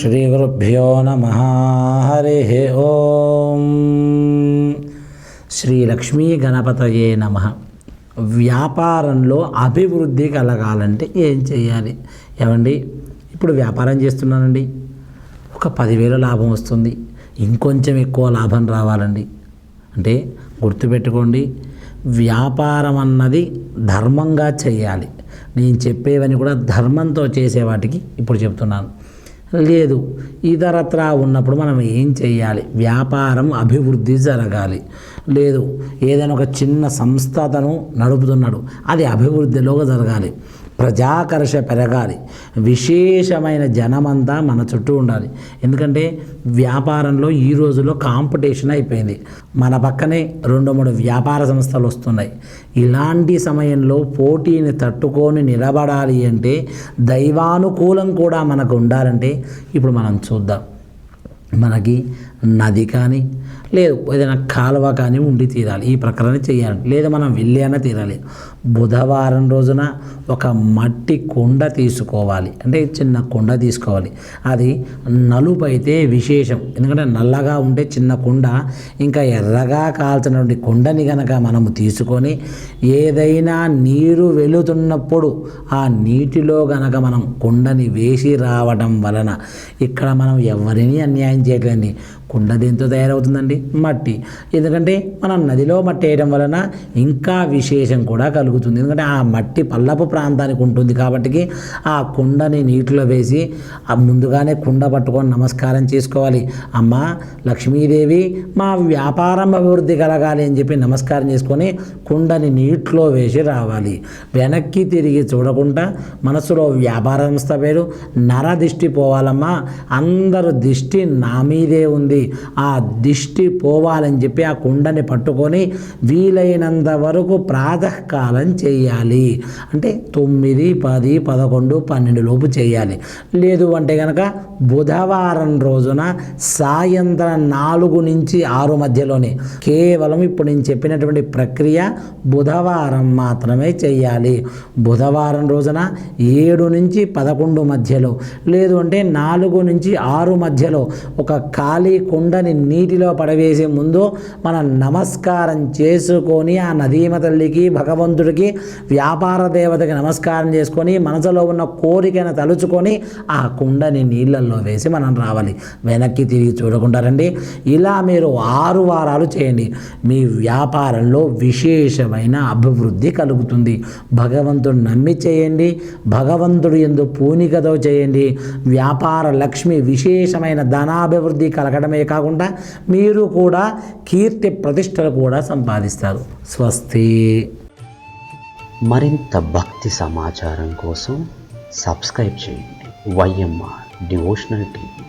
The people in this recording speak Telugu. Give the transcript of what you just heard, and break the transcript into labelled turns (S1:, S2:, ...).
S1: శ్రీగురుభ్యో నమ. హరి ఓం. శ్రీ లక్ష్మీ గణపతయే నమ. వ్యాపారంలో అభివృద్ధి కలగాలంటే ఏం చేయాలి? ఏమండి? ఇప్పుడు వ్యాపారం చేస్తున్నానండి. ఒక పదివేల లాభం వస్తుంది. ఇంకొంచెం ఎక్కువ లాభం రావాలండి. అంటే గుర్తుపెట్టుకోండి వ్యాపారం అన్నది ధర్మంగా చేయాలి. నేను చెప్పేవని కూడా ధర్మంతో చేసే వాటికి ఇప్పుడు చెప్తున్నాను. లేదు. ఇతరత్రా ఉన్నప్పుడు మనం ఏం చేయాలి వ్యాపారం అభివృద్ధి జరగాలి. లేదు. ఏదైనా ఒక చిన్న సంస్థతను నడుపుతున్నాడు. అది అభివృద్ధిలోగా జరగాలి. ప్రజాకర్ష పెరగాలి. విశేషమైన జనమంతా మన చుట్టూ ఉండాలి. ఎందుకంటే వ్యాపారంలో ఈ రోజుల్లో కాంపిటీషన్ అయిపోయింది. మన పక్కనే రెండు మూడు వ్యాపార సంస్థలు వస్తున్నాయి. ఇలాంటి సమయంలో పోటీని తట్టుకొని నిలబడాలి అంటే దైవానుకూలం కూడా మనకు ఉండాలంటే ఇప్పుడు మనం చూద్దాం. మనకి నది కానీ లేదు ఏదైనా కాలువ కానీ ఉండి తీరాలి. ఈ ప్రకారం చేయాలి. లేదా మనం వెళ్ళి అయినా తీరాలి. బుధవారం రోజున ఒక మట్టి కుండ తీసుకోవాలి. అంటే చిన్న కుండ తీసుకోవాలి. అది నలుపు అయితే విశేషం. ఎందుకంటే నల్లగా ఉంటే చిన్న కుండ ఇంకా ఎర్రగా కాల్చినటువంటి కుండని కనుక మనము తీసుకొని ఏదైనా నీరు వెళుతున్నప్పుడు ఆ నీటిలో గనక మనం కుండని వేసి రావడం వలన ఇక్కడ మనం ఎవరిని అన్యాయం చేయట్లేండి కుండ దేంతో తయారవుతుందండి? మట్టి. ఎందుకంటే మనం నదిలో మట్టి వేయడం వలన ఇంకా విశేషం కూడా కలుగుతుంది. ఎందుకంటే ఆ మట్టి పల్లపు ప్రాంతానికి ఉంటుంది కాబట్టి ఆ కుండని నీటిలో వేసి ఆ ముందుగానే కుండ పట్టుకొని నమస్కారం చేసుకోవాలి. అమ్మ లక్ష్మీదేవి మా వ్యాపారం అభివృద్ధి కలగాలి అని చెప్పి నమస్కారం చేసుకొని కుండని నీటిలో వేసి రావాలి. వెనక్కి తిరిగి చూడకుండా మనసులో వ్యాపార సంస్థ పేరు నర దిష్టి పోవాలమ్మా. అందరు దిష్టి నా మీదే ఉంది. ఆ దిష్టి పోవాలని చెప్పి ఆ కుండని పట్టుకొని వీలైనంత వరకు ప్రాతకాలం చేయాలి. అంటే తొమ్మిది పది పదకొండు పన్నెండు లోపు చేయాలి. లేదు అంటే కనుక బుధవారం రోజున సాయంత్రం నాలుగు నుంచి ఆరు మధ్యలోనే కేవలం ఇప్పుడు నేను చెప్పినటువంటి ప్రక్రియ బుధవారం మాత్రమే చేయాలి. బుధవారం రోజున ఏడు నుంచి పదకొండు మధ్యలో లేదు అంటే నాలుగు నుంచి ఆరు మధ్యలో ఒక ఖాళీ కుండని నీటిలో పడవేసే ముందు మనం నమస్కారం చేసుకొని ఆ నదీమ తల్లికి భగవంతుడికి వ్యాపార దేవతకి నమస్కారం చేసుకొని మనసులో ఉన్న కోరికను తలుచుకొని ఆ కుండని నీళ్ళల్లో వేసి మనం రావాలి. వెనక్కి తిరిగి చూడకుంటారండి ఇలా మీరు ఆరు వారాలు చేయండి. మీ వ్యాపారంలో విశేషమైన అభివృద్ధి కలుగుతుంది. భగవంతుడు నమ్మి చేయండి. భగవంతుడు ఎందు పూనికతో చేయండి. వ్యాపార లక్ష్మి విశేషమైన ధనాభివృద్ధి కలగడమే కాకుండా మీరు కూడా కీర్తి ప్రతిష్టలు కూడా సంపాదిస్తారు. స్వస్తి.
S2: మరింత భక్తి సమాచారం కోసం సబ్స్క్రైబ్ చేయండి. YMR devotional TV.